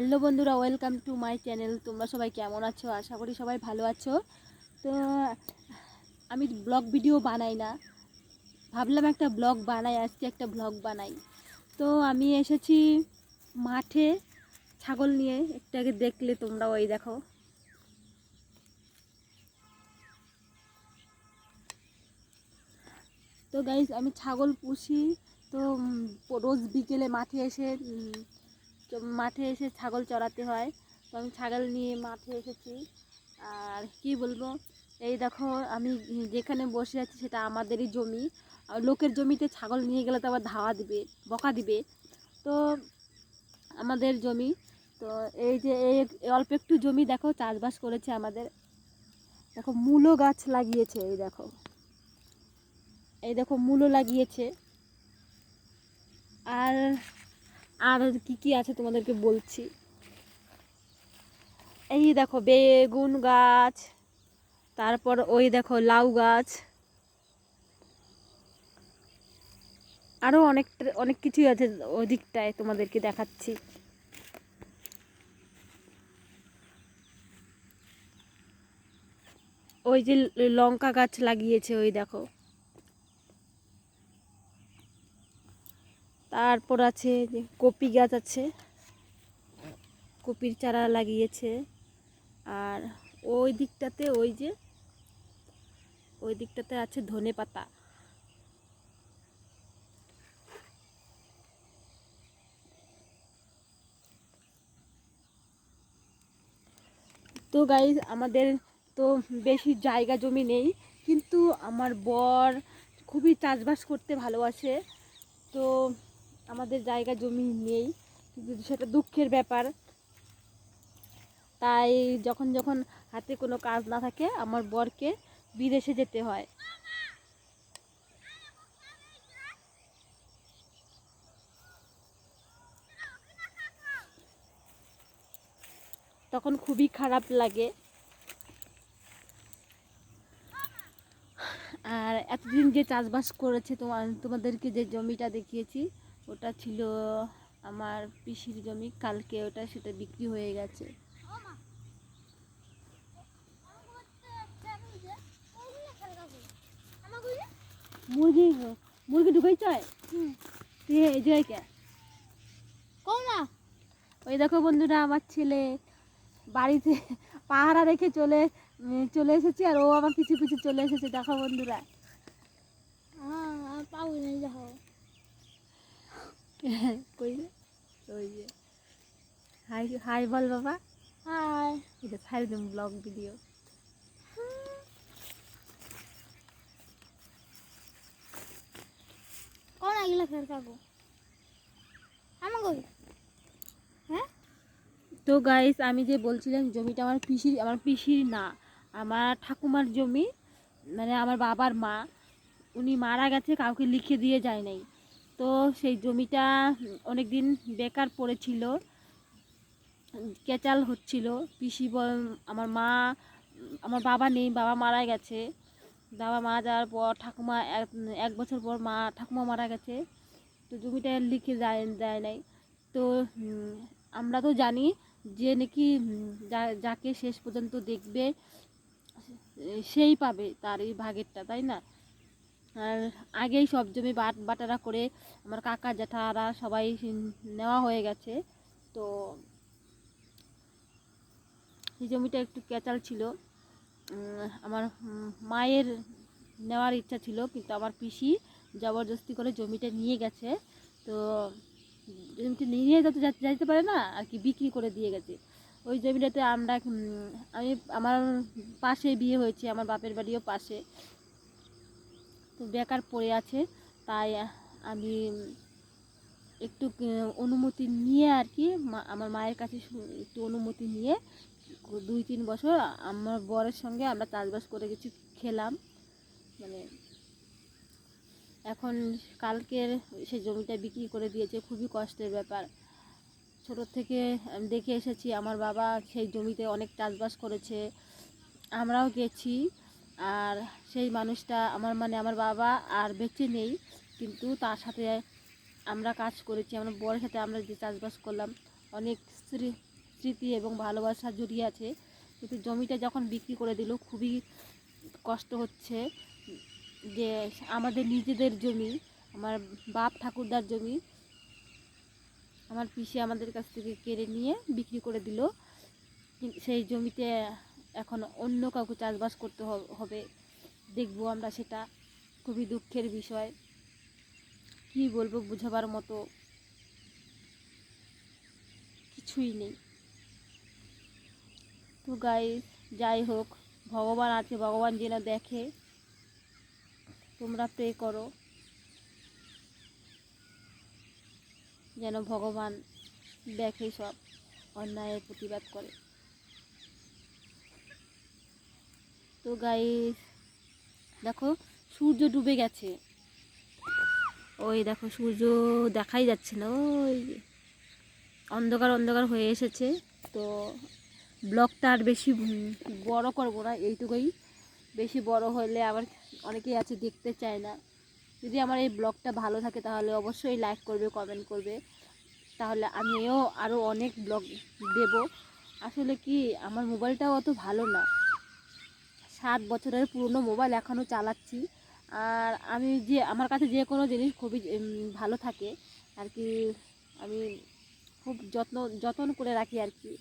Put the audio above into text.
Hello বন্ধুরা, welcome to my channel. তোমরা সবাই কেমন আছো? আশা করি সবাই ভালো আছো। তো, আমি ব্লগ ভিডিও বানাই না। ভাবলাম একটা ব্লগ বানাই, আজকে একটা ব্লগ বানাই। তো, আমি এসেছি মাঠে ছাগল নিয়ে। একটু আগে দেখলে তোমরা ওই দেখো। তো গাইজ আমি ছাগল পুষি। তো রোজ বিকেলে মাঠে এসে মাঠে এসে ছাগল চড়াতে হয়। তো আমি ছাগল নিয়ে মাঠে এসেছি। আর কি বলব? এই দেখো, আমি যেখানে বসে আছি সেটা আমাদেরই জমি। লোকের জমিতে ছাগল নিয়ে গেলে তো আবার ধাওয়া দিবে, বকা দিবে। তো আমাদের জমি। তো এই যে এই অল্প একটু জমি দেখো, চাষবাস করেছে আমাদের। দেখো, মূলো গাছ লাগিয়েছে, এই দেখো। এই দেখো, মূলো লাগিয়েছে। আর আর কি কি আছে তোমাদেরকে বলছি? এই দেখো বেগুন গাছ, তারপর ওই দেখো লাউ গাছ আরও অনেক অনেক কিছুই আছে ওই দিকটায় তোমাদেরকে দেখাচ্ছি। ওই যে লঙ্কা গাছ লাগিয়েছে, ওই দেখো। তারপর আছে যে কপি গাছ আছে। কপির চারা লাগিয়েছে। আর ওই দিকটাতে ওই যে, ওই দিকটাতে আছে ধনে পাতা। তো গাইজ আমাদের তো বেশি জায়গা জমি নেই, কিন্তু আমার বর খুবই চাষবাস করতে ভালোবাসে। তো আমাদের জায়গা জমি নেই সেটা দুঃখের ব্যাপার। তাই যখন যখন হাতে কোনো কাজ না থাকে, আমার বরকে বিদেশে যেতে হয়। তখন খুবই খারাপ লাগে। আর এতদিন যে চাষবাস করেছে তোমার তোমাদেরকে যে জমিটা দেখিয়েছি ওটা ছিল আমার পিসির জমি। কালকে ওটা সেটা বিক্রি হয়ে গেছে। মুরগি মুরগি ঢুকাই চায় এই যে কে ওই দেখো বন্ধুরা আমার ছেলে বাড়িতে পাহারা রেখে চলে চলে এসেছে আর ও আমার পিছু পিছু চলে এসেছে। দেখো বন্ধুরা। কই রে? ওই যে। হাই হাই বল বাবা। এটা ছাড়ি দিন ব্লগ ভিডিও কোন আগিলা ফের কাকু? আমার হ্যাঁ? তো গাইস আমি যে বলছিলাম জমিটা আমার পিসির আমার পিসির না আমার ঠাকুমার জমি মানে আমার বাবার মা উনি মারা গেছে কাউকে লিখে দিয়ে যায় নাই। তো সেই জমিটা অনেক দিন বেকার পড়েছিল, কেচাল হচ্ছিল। পিসি আমার মা, আমার বাবা নেই, বাবা মারা গেছে। বাবা মারা যাওয়ার পর ঠাকুমা এক বছর পর মা, ঠাকুমা মারা গেছে। তো জমিটা লিখে যায়, দেয় নাই। তো আমরা তো জানি যে নাকি যাকে শেষ পর্যন্ত দেখবে, সেই পাবে তার এই ভাগেরটা, তাই না? আর আগেই সব জমি বাট, বাটারা করে আমার কাকা জ্যাঠারা সবাই নেওয়া হয়ে গেছে। তো এই জমিটা একটু কেচাল ছিল। আমার মায়ের নেওয়ার ইচ্ছা ছিল, কিন্তু আমার পিসি জবরদস্তি করে জমিটা নিয়ে গেছে। তো জমিটা নিয়ে যেতে যাইতে পারে না, আর কি বিক্রি করে দিয়ে গেছে। ওই জমিটাতে আমরা আমি, আমার পাশে বিয়ে হয়েছে, আমার বাপের বাড়িও পাশে। বেকার পড়ে আছে, তাই আমি একটু অনুমতি নিয়ে আর কি আমার মায়ের কাছে একটু অনুমতি নিয়ে দুই তিন বছর আমার বরের সঙ্গে আমরা চাষবাস করে কিছু খেলাম মানে এখন কালকের সেই জমিটা বিক্রি করে দিয়েছে, খুবই কষ্টের ব্যাপার। ছোট থেকে আমি দেখে এসেছি, আমার বাবা সেই জমিতে অনেক চাষবাস করেছে, আমরাও গেছি। আর সেই মানুষটা আমার মানে আমার বাবা আর বেঁচে নেই, কিন্তু তার সাথে আমরা কাজ করেছি, আমার বরের সাথে আমরা যে চাষবাস করলাম, অনেক স্মৃতি এবং ভালোবাসা জড়িয়ে আছে। কিন্তু জমিটা যখন বিক্রি করে দিল, খুবই কষ্ট হচ্ছে যে আমাদের নিজেদের জমি, আমার বাপ ঠাকুরদার জমি, আমার পিসি আমাদের কাছ থেকে কেড়ে নিয়ে বিক্রি করে দিল। সেই জমিতে এখন অন্য কাউকে চাষবাস করতে হবে দেখব আমরা সেটা। খুবই দুঃখের বিষয়। কি বলব বোঝাবার মতো কিছুই নেই। তো গাই যাই হোক, ভগবান আছে, ভগবান যেন দেখে। তোমরা প্রে করো। যেন ভগবান দেখে সব অন্যায়ের প্রতিবাদ করে। তো গাই দেখো, সূর্য ডুবে গেছে। ওই দেখো, সূর্য দেখাই যাচ্ছে না, ওই অন্ধকার অন্ধকার হয়ে এসেছে, তো ব্লগটা আর বেশি বড় করব না, এইটুকুই। বেশি বড় হলে আবার অনেকেই আছে দেখতে চায় না। যদি আমার এই ব্লগটা ভালো থাকে, তাহলে অবশ্যই লাইক করবে কমেন্ট করবে। তাহলে আমিও আরও অনেক ব্লগ দেব। আসলে কি, আমার মোবাইলটাও অত ভালো না। সাত বছরের পুরনো মোবাইল এখনও চালাচ্ছি। আর আমি যে, আমার কাছে যে কোনো জিনিস খুবই ভালো থাকে। আর কি, আমি খুব যত্ন যত্ন করে রাখি আর কি।